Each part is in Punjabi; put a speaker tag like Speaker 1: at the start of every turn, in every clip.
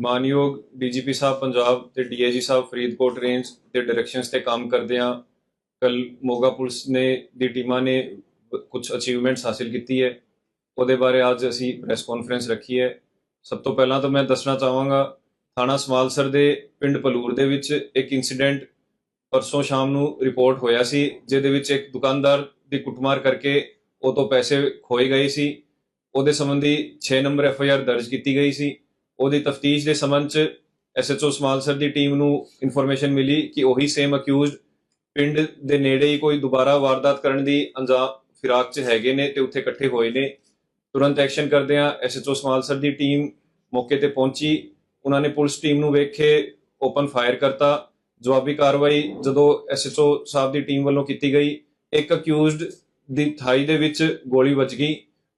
Speaker 1: ਮਾਨਯੋਗ ਡੀਜੀਪੀ ਸਾਹਿਬ ਪੰਜਾਬ ਤੇ ਡੀਆਈਜੀ ਸਾਹਿਬ ਫਰੀਦਕੋਟ ਰੇਂਜ ਦੇ ਡਾਇਰੈਕਸ਼ਨਸ ਤੇ ਕੰਮ ਕਰਦੇ ਆ ਕੱਲ ਮੋਗਾ ਪੁਲਿਸ ਨੇ ਦੀ ਟੀਮਾਂ ਨੇ ਕੁਝ ਅਚੀਵਮੈਂਟਸ ਹਾਸਿਲ ਕੀਤੀ ਹੈ। ਉਹਦੇ ਬਾਰੇ ਅੱਜ ਅਸੀਂ ਪ੍ਰੈਸ ਕਾਨਫਰੰਸ ਰੱਖੀ ਹੈ। ਸਭ ਤੋਂ ਪਹਿਲਾਂ ਤਾਂ ਮੈਂ ਦੱਸਣਾ ਚਾਹਾਂਗਾ, ਥਾਣਾ ਸਮਾਲਸਰ ਦੇ ਪਿੰਡ ਪਲੂਰ ਦੇ ਵਿੱਚ ਇੱਕ ਇਨਸੀਡੈਂਟ ਪਰਸੋਂ ਸ਼ਾਮ ਨੂੰ ਰਿਪੋਰਟ ਹੋਇਆ ਸੀ, ਜਿਹਦੇ ਵਿੱਚ ਇੱਕ ਦੁਕਾਨਦਾਰ ਦੀ ਕੁੱਟਮਾਰ ਕਰਕੇ ਉਹ ਤੋਂ ਪੈਸੇ ਖੋਏ ਗਏ ਸੀ। ਉਹਦੇ ਸੰਬੰਧੀ 6 ਨੰਬਰ ਐਫ ਆਈ ਆਰ ਦਰਜ ਕੀਤੀ ਗਈ ਸੀ। ਉਹਦੀ ਤਫਤੀਸ਼ ਦੇ ਸੰਬੰਧ ਚ ਐਸਐਚਓ ਸਮਾਲਸਰ ਦੀ ਟੀਮ ਨੂੰ ਇਨਫੋਰਮੇਸ਼ਨ ਮਿਲੀ ਕਿ ਉਹੀ ਸੇਮ ਅਕਿਊਜ਼ਡ ਪਿੰਡ ਦੇ ਨੇੜੇ ਹੀ ਕੋਈ ਦੁਬਾਰਾ ਵਾਰਦਾਤ ਕਰਨ ਦੀ ਅੰਜਾਮ ਫਿਰਾਕ ਚ ਹੈਗੇ ਨੇ ਤੇ ਉੱਥੇ ਇਕੱਠੇ ਹੋਏ ਨੇ। ਤੁਰੰਤ ਐਕਸ਼ਨ ਕਰਦੇ ਆ ਐਸਐਚਓ ਸਮਾਲਸਰ ਦੀ ਟੀਮ ਮੌਕੇ ਤੇ ਪਹੁੰਚੀ। ਉਹਨਾਂ ਨੇ ਪੁਲਿਸ ਟੀਮ ਨੂੰ ਵੇਖ ਕੇ ਓਪਨ ਫਾਇਰ ਕਰਤਾ। ਜਵਾਬੀ ਕਾਰਵਾਈ ਜਦੋਂ ਐਸਐਚਓ ਸਾਹਿਬ ਦੀ ਟੀਮ ਵੱਲੋਂ ਕੀਤੀ ਗਈ, ਇੱਕ ਅਕਿਊਜ਼ਡ ਦੀ ਥਾਈ ਦੇ ਵਿੱਚ ਗੋਲੀ ਵੱਜ ਗਈ।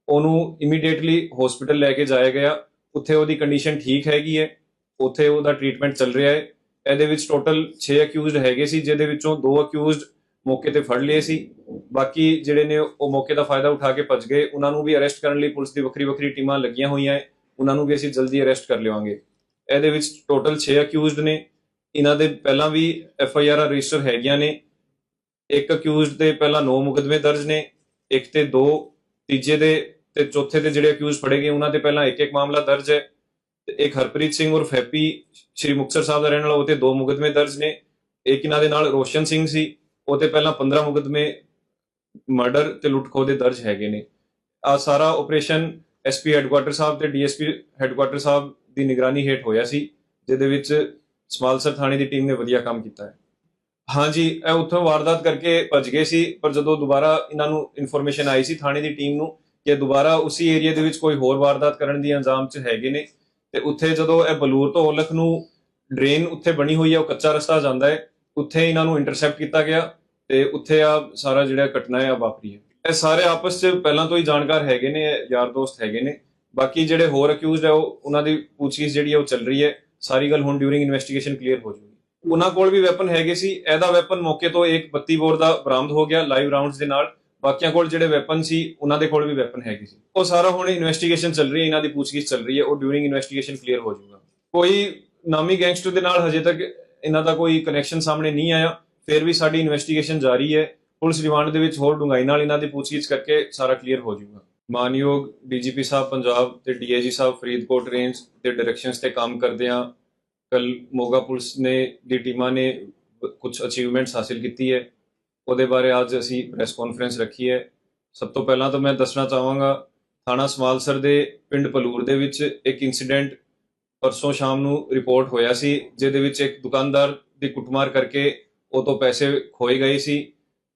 Speaker 1: ਉਹਨੂੰ ਇਮੀਡੀਏਟਲੀ ਹਸਪੀਟਲ ਲੈ ਕੇ ਜਾਇਆ ਗਿਆ। ਉੱਥੇ ਉਹਦੀ ਕੰਡੀਸ਼ਨ ਠੀਕ ਹੈਗੀ ਹੈ, ਉੱਥੇ ਉਹਦਾ ਟ੍ਰੀਟਮੈਂਟ ਚੱਲ ਰਿਹਾ ਹੈ। ਇਹਦੇ ਵਿੱਚ ਟੋਟਲ 6 ਅਕਿਊਜ਼ਡ ਹੈਗੇ ਸੀ, ਜਿਹਦੇ ਵਿੱਚੋਂ ਦੋ ਅਕਿਊਜ਼ਡ ਮੌਕੇ ਤੇ ਫੜ ਲਏ ਸੀ। ਬਾਕੀ ਜਿਹੜੇ ਨੇ ਉਹ ਮੌਕੇ ਦਾ ਫਾਇਦਾ ਉਠਾ ਕੇ ਭੱਜ ਗਏ। ਉਹਨਾਂ ਨੂੰ ਵੀ ਅਰੈਸਟ ਕਰਨ ਲਈ ਪੁਲਿਸ ਦੀ ਵੱਖਰੀ ਵੱਖਰੀ ਟੀਮਾਂ ਲੱਗੀਆਂ ਹੋਈਆਂ ਹੈ। ਉਹਨਾਂ ਨੂੰ ਵੀ ਅਸੀਂ ਜਲਦੀ ਅਰੈਸਟ ਕਰ ਲਿਆਵਾਂਗੇ। ਇਹਦੇ ਵਿੱਚ ਟੋਟਲ 6 ਅਕਿਊਜ਼ਡ ਨੇ। ਇਹਨਾਂ ਦੇ ਪਹਿਲਾਂ ਵੀ ਐਫ ਆਈ ਆਰ ਰਜਿਸਟਰ ਹੈਗੀਆਂ ਨੇ। ਇੱਕ ਅਕਿਊਜ਼ਡ ਦੇ ਪਹਿਲਾਂ 9 ਮੁਕਦਮੇ ਦਰਜ ਨੇ। ਇੱਕ ਤੇ ਦੋ, ਤੀਜੇ ਦੇ ਤੇ ਚੌਥੇ ਦੇ ਜਿਹੜੇ ਅਕਿਊਜ਼ ਫੜੇ ਗਏ, ਉਹਨਾਂ ਤੇ ਪਹਿਲਾਂ ਇੱਕ ਇੱਕ ਮਾਮਲਾ ਦਰਜ ਹੈ ਤੇ ਇੱਕ ਹਰਪ੍ਰੀਤ ਸਿੰਘ ਉਰਫ ਹੈਪੀ, ਸ਼੍ਰੀ ਮੁਕਤਸਰ ਸਾਹਿਬ ਦਾ ਰਹਿਣ ਵਾਲਾ, ਉਹ ਤੇ ਦੋ ਮੁਕਦਮੇ ਦਰਜ ਨੇ। ਇੱਕ ਇਹਨਾਂ ਦੇ ਨਾਲ ਰੋਸ਼ਨ ਸਿੰਘ ਸੀ, ਉਹ ਤੇ ਪਹਿਲਾਂ 15 ਮੁਕਦਮੇ ਮਰਡਰ ਤੇ ਲੁੱਟਖੋ ਦੇ ਦਰਜ ਹੈਗੇ ਨੇ। ਆ ਸਾਰਾ ਆਪਰੇਸ਼ਨ ਐਸਪੀ ਹੈੱਡਕੁਆਟਰ ਸਾਹਿਬ ਤੇ ਡੀਐਸਪੀ ਹੈੱਡਕੁਆਟਰ ਸਾਹਿਬ ਦੀ ਨਿਗਰਾਨੀ ਹੇਠ ਹੋਇਆ ਸੀ, ਜਿਹਦੇ ਵਿੱਚ ਸਮਾਲਸਰ ਥਾਣੇ ਦੀ ਟੀਮ ਨੇ ਵਧੀਆ ਕੰਮ ਕੀਤਾ ਹੈ। ਹਾਂਜੀ, ਇਹ ਉੱਥੋਂ ਵਾਰਦਾਤ ਕਰਕੇ ਭੱਜ ਗਏ ਸੀ, ਪਰ ਜਦੋਂ ਦੁਬਾਰਾ ਇਹਨਾਂ ਨੂੰ ਇਨਫੋਰਮੇਸ਼ਨ ਆਈ ਸੀ ਥਾਣੇ ਦੀ ਟੀਮ ਨੂੰ ਕਿ ਦੁਬਾਰਾ ਉਸੇ ਏਰੀਆ ਦੇ ਵਿੱਚ ਕੋਈ ਹੋਰ ਵਾਰਦਾਤ ਕਰਨ ਦੀ ਅੰਜਾਮ 'ਚ ਹੈਗੇ ਨੇ। ਤੇ ਉੱਥੇ ਜਦੋਂ ਇਹ ਬਲੂਰ ਤੋਂ ਔਲਖ ਨੂੰ ਡਰੇਨ ਉੱਥੇ ਬਣੀ ਹੋਈ ਹੈ ਉਹ ਕੱਚਾ ਰਸਤਾ ਜਾਂਦਾ ਹੈ, ਉੱਥੇ ਇਹਨਾਂ ਨੂੰ ਇੰਟਰਸੈਪਟ ਕੀਤਾ ਗਿਆ ਤੇ ਉੱਥੇ ਆ ਸਾਰਾ ਜਿਹੜਾ ਘਟਨਾ ਹੈ ਆ ਵਾਪਰੀ ਹੈ। ਇਹ ਸਾਰੇ ਆਪਸ 'ਚ ਪਹਿਲਾਂ ਤੋਂ ਹੀ ਜਾਣਕਾਰ ਹੈਗੇ ਨੇ, ਯਾਰ ਦੋਸਤ ਹੈਗੇ ਨੇ। ਬਾਕੀ ਜਿਹੜੇ ਹੋਰ ਅਕਿਊਜ਼ਡ ਹੈ ਉਹ ਉਹਨਾਂ ਦੀ ਪੁੱਛਗਿੱਛ ਜਿਹੜੀ ਹੈ ਉਹ ਚੱਲ ਰਹੀ ਹੈ। ਸਾਰੀ ਗੱਲ ਹੁਣ ਡਿਊਰਿੰਗ ਇਨਵੈਸਟੀਗੇਸ਼ਨ ਕਲੀਅਰ ਹੋ ਜਾਊਗੀ ਉਹਨਾਂ ਕੋਲ ਵੀ ਵੈਪਨ ਹੈਗੇ ਸੀ। ਇਹਦਾ ਵੈਪਨ ਮੌਕੇ ਤੋਂ ਇੱਕ 32 ਬੋਰ ਦਾ ਬਰਾਮਦ ਹੋ ਗਿਆ ਲਾਈਵ ਰਾਉਂਡਸ ਦੇ ਨਾਲ। ਬਾਕੀਆਂ ਕੋਲ ਜਿਹੜੇ ਵੈਪਨ ਸੀ, ਉਹਨਾਂ ਦੇ ਕੋਲ ਵੀ ਵੈਪਨ ਹੈਗੇ ਸੀ। ਉਹ ਸਾਰਾ ਹੁਣ ਇਨਵੈਸਟੀਗੇਸ਼ਨ ਚੱਲ ਰਹੀ ਹੈ, ਇਹਨਾਂ ਦੀ ਪੁੱਛਗਿੱਛ ਚੱਲ ਰਹੀ ਹੈ, ਉਹ ਡਿਊਰਿੰਗ ਇਨਵੈਸਟੀਗੇਸ਼ਨ ਕਲੀਅਰ ਹੋ ਜਾਊਗਾ। ਕੋਈ ਨਾਮੀ ਗੈਂਗਸਟਰ ਦੇ ਨਾਲ ਹਜੇ ਤੱਕ ਇਹਨਾਂ ਦਾ ਕੋਈ ਕਨੈਕਸ਼ਨ ਸਾਹਮਣੇ ਨਹੀਂ ਆਇਆ, ਫਿਰ ਵੀ ਸਾਡੀ ਇਨਵੈਸਟੀਗੇਸ਼ਨ ਜਾਰੀ ਹੈ। ਪੁਲਿਸ ਰਿਮਾਂਡ ਦੇ ਵਿੱਚ ਹੋਰ ਡੂੰਘਾਈ ਨਾਲ ਇਹਨਾਂ ਦੀ ਪੁੱਛਗਿੱਛ ਕਰਕੇ ਸਾਰਾ ਕਲੀਅਰ ਹੋ ਜਾਊਗਾ। ਮਾਨਯੋਗ ਡੀਜੀਪੀ ਸਾਹਿਬ ਪੰਜਾਬ ਤੇ ਡੀਆਈਜੀ ਸਾਹਿਬ ਫਰੀਦਕੋਟ ਰੇਂਜ ਦੇ ਡਾਇਰੈਕਸ਼ਨਸ ਤੇ ਕੰਮ ਕਰਦੇ ਆ। ਕੱਲ ਮੋਗਾ ਪੁਲਿਸ ਨੇ, ਦੀ ਟੀਮਾਂ ਨੇ ਕੁਝ ਅਚੀਵਮੈਂਟਸ ਹਾਸਿਲ ਕੀਤੀ ਹੈ। ਉਹਦੇ ਬਾਰੇ ਅੱਜ ਅਸੀਂ ਪ੍ਰੈਸ ਕਾਨਫਰੰਸ ਰੱਖੀ ਹੈ। ਸਭ ਤੋਂ ਪਹਿਲਾਂ ਤਾਂ ਮੈਂ ਦੱਸਣਾ ਚਾਹਾਂਗਾ, ਥਾਣਾ ਸਮਾਲਸਰ ਦੇ ਪਿੰਡ ਪਲੂਰ ਦੇ ਵਿੱਚ ਇੱਕ ਇਨਸੀਡੈਂਟ ਪਰਸੋਂ ਸ਼ਾਮ ਨੂੰ ਰਿਪੋਰਟ ਹੋਇਆ ਸੀ, ਜਿਹਦੇ ਵਿੱਚ ਇੱਕ ਦੁਕਾਨਦਾਰ ਦੀ ਕੁੱਟਮਾਰ ਕਰਕੇ ਉਹ ਤੋਂ ਪੈਸੇ ਖੋਏ ਗਏ ਸੀ।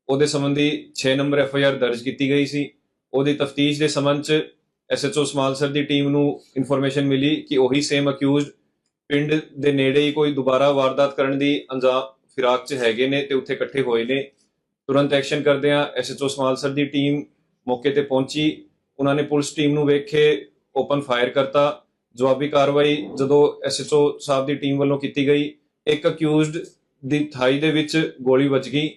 Speaker 1: ਉਹਦੇ ਸੰਬੰਧੀ 6 ਨੰਬਰ ਐਫ ਆਈ ਆਰ ਦਰਜ ਕੀਤੀ ਗਈ ਸੀ। ਉਹਦੀ ਤਫਤੀਸ਼ ਦੇ ਸੰਬੰਧ ਚ ਐਸਐਚਓ ਸਮਾਲਸਰ ਦੀ ਟੀਮ ਨੂੰ ਇਨਫੋਰਮੇਸ਼ਨ ਮਿਲੀ ਕਿ ਉਹੀ ਸੇਮ ਅਕਿਊਜ਼ਡ ਪਿੰਡ ਦੇ ਨੇੜੇ ਹੀ ਕੋਈ ਦੁਬਾਰਾ ਵਾਰਦਾਤ ਕਰਨ ਦੀ ਅੰਜਾਮ, ਫਿਰਾਕ ਚ ਹੈਗੇ ਨੇ ਤੇ ਉੱਥੇ ਇਕੱਠੇ ਹੋਏ ਨੇ। ਤੁਰੰਤ ਐਕਸ਼ਨ ਕਰਦੇ ਆ ਐਸਐਚਓ ਸਮਾਲਸਰ ਦੀ ਟੀਮ ਮੌਕੇ ਤੇ ਪਹੁੰਚੀ। ਉਹਨਾਂ ਨੇ ਪੁਲਿਸ ਟੀਮ ਨੂੰ ਵੇਖ ਕੇ ਓਪਨ ਫਾਇਰ ਕਰਤਾ। ਜਵਾਬੀ ਕਾਰਵਾਈ ਜਦੋਂ ਐਸਐਚਓ ਸਾਹਿਬ ਦੀ ਟੀਮ ਵੱਲੋਂ ਕੀਤੀ ਗਈ, ਇੱਕ ਅਕਿਊਜ਼ਡ ਦੀ ਥਾਈ ਦੇ ਵਿੱਚ ਗੋਲੀ ਵੱਜ ਗਈ।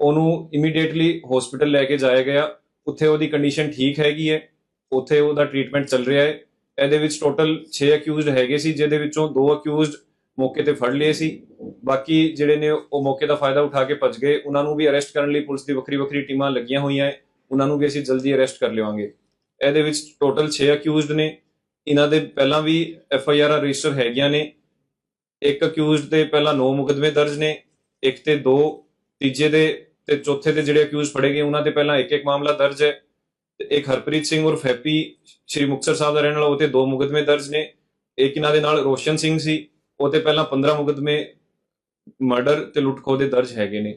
Speaker 1: ਉਹਨੂੰ ਇਮੀਡੀਏਟਲੀ ਹਸਪੀਟਲ ਲੈ ਕੇ ਜਾਇਆ ਗਿਆ। ਉੱਥੇ ਉਹਦੀ ਕੰਡੀਸ਼ਨ ਠੀਕ ਹੈਗੀ ਹੈ। ਉੱਥੇ ਉਹਦਾ ਟ੍ਰੀਟਮੈਂਟ ਚੱਲ ਰਿਹਾ ਹੈ। ਇਹਦੇ ਵਿੱਚ ਟੋਟਲ 6 ਅਕਿਊਜ਼ਡ ਹੈਗੇ ਸੀ, ਜਿਹਦੇ ਵਿੱਚੋਂ ਦੋ ਅਕਿਊਜ਼ਡ ਮੌਕੇ ਤੇ ਫੜ ਲਏ ਸੀ। ਬਾਕੀ ਜਿਹੜੇ ਨੇ ਉਹ ਮੌਕੇ ਦਾ ਫਾਇਦਾ ਉਠਾ ਕੇ ਭੱਜ ਗਏ। ਉਹਨਾਂ ਨੂੰ ਵੀ ਅਰੈਸਟ ਕਰਨ ਲਈ ਪੁਲਿਸ ਦੀ ਵੱਖਰੀ ਵੱਖਰੀ ਟੀਮਾਂ ਲੱਗੀਆਂ ਹੋਈਆਂ ਹੈ ਉਹਨਾਂ ਨੂੰ ਵੀ ਅਸੀਂ ਜਲਦੀ ਅਰੈਸਟ ਕਰ ਲਵਾਂਗੇ ਇਹਦੇ ਵਿੱਚ ਟੋਟਲ 6 ਅਕਿਊਜ਼ਡ ਨੇ। ਇਹਨਾਂ ਦੇ ਪਹਿਲਾਂ ਵੀ ਐਫ ਆਈ ਆਰ ਰਜਿਸਟਰ ਹੈਗੀਆਂ ਨੇ। ਇੱਕ ਅਕਿਊਜ਼ਡ 'ਤੇ ਪਹਿਲਾਂ 9 ਮੁਕਦਮੇ ਦਰਜ ਨੇ। ਇੱਕ ਤੇ ਦੋ, ਤੀਜੇ ਦੇ ਤੇ ਚੌਥੇ ਦੇ ਜਿਹੜੇ ਅਕਿਊਜ਼ ਫੜੇ ਗਏ, ਉਹਨਾਂ ਤੇ ਪਹਿਲਾਂ ਇੱਕ ਇੱਕ ਮਾਮਲਾ ਦਰਜ ਹੈ ਇੱਕ ਹਰਪ੍ਰੀਤ ਸਿੰਘ ਉਰਫ ਹੈਪੀ, ਸ਼੍ਰੀ ਮੁਕਤਸਰ ਸਾਹਿਬ ਦਾ ਰਹਿਣ ਵਾਲਾ, ਉਹ ਤੇ ਦੋ ਮੁਕਦਮੇ ਦਰਜ ਨੇ। ਇੱਕ ਇਹਨਾਂ ਦੇ ਨਾਲ ਰੋਸ਼ਨ ਸਿੰਘ ਸੀ। ਉਹ ਤੇ ਪਹਿਲਾਂ 15 ਮੁਕਦਮੇ ਮਰਡਰ ਤੇ ਲੁੱਟਖੋ ਦੇ ਦਰਜ ਹੈਗੇ ਨੇ।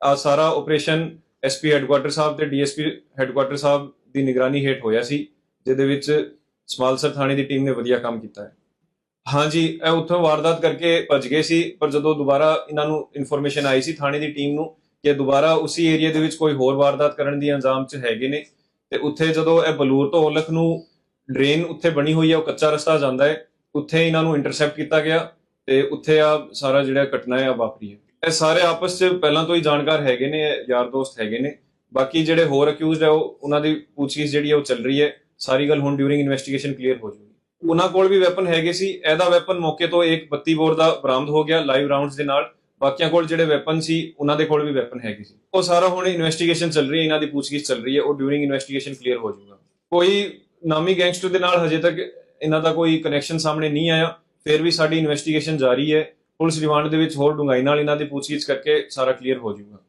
Speaker 1: ਆ ਸਾਰਾ ਆਪਰੇਸ਼ਨ ਐਸਪੀ ਹੈੱਡਕੁਆਟਰ ਸਾਹਿਬ ਤੇ ਡੀਐਸਪੀ ਹੈੱਡਕੁਆਟਰ ਸਾਹਿਬ ਦੀ ਨਿਗਰਾਨੀ ਹੇਠ ਹੋਇਆ ਸੀ, ਜਿਹਦੇ ਵਿੱਚ ਸਮਾਲਸਰ ਥਾਣੇ ਦੀ ਟੀਮ ਨੇ ਵਧੀਆ ਕੰਮ ਕੀਤਾ ਹੈ। ਹਾਂਜੀ ਇਹ ਉੱਥੋਂ ਵਾਰਦਾਤ ਕਰਕੇ ਭੱਜ ਗਏ ਸੀ, ਪਰ ਜਦੋਂ ਦੁਬਾਰਾ ਇਹਨਾਂ ਨੂੰ ਇਨਫੋਰਮੇਸ਼ਨ ਆਈ ਸੀ ਥਾਣੇ ਦੀ ਟੀਮ ਨੂੰ ਕਿ ਦੁਬਾਰਾ ਉਸੇ ਏਰੀਆ ਦੇ ਵਿੱਚ ਕੋਈ ਹੋਰ ਵਾਰਦਾਤ ਕਰਨ ਦੀ ਅੰਜਾਮ 'ਚ ਹੈਗੇ ਨੇ, ਤੇ ਉੱਥੇ ਜਦੋਂ ਇਹ ਬਲੂਰ ਤੋਂ ਔਲਖ ਨੂੰ ਡਰੇਨ ਉੱਥੇ ਬਣੀ ਹੋਈ ਹੈ, ਉਹ ਕੱਚਾ ਰਸਤਾ ਜਾਂਦਾ ਹੈ, ਉੱਥੇ ਇਹਨਾਂ ਨੂੰ ਇੰਟਰਸੈਪਟ ਕੀਤਾ ਗਿਆ। ਤੇ ਉੱਥੇ ਆ ਸਾਰਾ ਜਿਹੜਾ ਘਟਨਾ ਹੈ ਆ ਵਾਪਰੀ ਹੈ। ਇਹ ਸਾਰੇ ਆਪਸ 'ਚ ਪਹਿਲਾਂ ਤੋਂ ਹੀ ਜਾਣਕਾਰ ਹੈਗੇ ਨੇ, ਯਾਰ ਦੋਸਤ ਹੈਗੇ ਨੇ। ਬਾਕੀ ਜਿਹੜੇ ਹੋਰ ਅਕਿਊਜ਼ਡ ਹੈ ਉਹ, ਉਹਨਾਂ ਦੀ ਪੁੱਛਗਿੱਛ ਜਿਹੜੀ ਹੈ ਉਹ ਚੱਲ ਰਹੀ ਹੈ। ਸਾਰੀ ਗੱਲ ਹੁਣ ਡਿਊਰਿੰਗ ਇਨਵੈਸਟੀਗੇਸ਼ਨ ਕਲੀਅਰ ਹੋ ਜਾਊਗੀ। ਉਹਨਾਂ ਕੋਲ ਵੀ ਵੈਪਨ ਹੈਗੇ ਸੀ। ਇਹਦਾ ਵੈਪਨ ਮੌਕੇ ਤੋਂ ਇੱਕ 32 ਬੋਰ ਦਾ ਬਰਾਮਦ ਹੋ ਗਿਆ ਲਾਈਵ ਰਾਉਂਡਸ ਦੇ ਨਾਲ। ਬਾਕੀਆਂ ਕੋਲ ਜਿਹੜੇ ਵੈਪਨ ਸੀ, ਉਹਨਾਂ ਦੇ ਕੋਲ ਵੀ ਵੈਪਨ ਹੈਗੇ ਸੀ। ਉਹ ਸਾਰਾ ਹੁਣ ਇਨਵੈਸਟੀਗੇਸ਼ਨ ਚੱਲ ਰਹੀ ਹੈ, ਇਹਨਾਂ ਦੀ ਪੁੱਛਗਿੱਛ ਚੱਲ ਰਹੀ ਹੈ। ਉਹ ਡਿਊਰਿੰਗ ਇਨਵੈਸਟੀਗੇਸ਼ਨ ਕਲੀਅਰ ਹੋ ਜਾਊਗਾ। ਕੋਈ ਨਾਮੀ ਗੈਂਗਸਟਰ ਦੇ ਨਾਲ ਹਜੇ ਤੱਕ ਇਹਨਾਂ ਦਾ ਕੋਈ ਕਨੈਕਸ਼ਨ ਸਾਹਮਣੇ ਨਹੀਂ ਆਇਆ। ਫਿਰ ਵੀ ਸਾਡੀ ਇਨਵੈਸਟੀਗੇਸ਼ਨ ਜਾਰੀ ਹੈ। ਪੁਲਿਸ ਰਿਮਾਂਡ ਦੇ ਵਿੱਚ ਹੋਰ ਡੂੰਘਾਈ ਨਾਲ ਇਹਨਾਂ ਦੀ ਪੁੱਛਗਿੱਛ ਕਰਕੇ ਸਾਰਾ ਕਲੀਅਰ ਹੋ ਜਾਊਗਾ।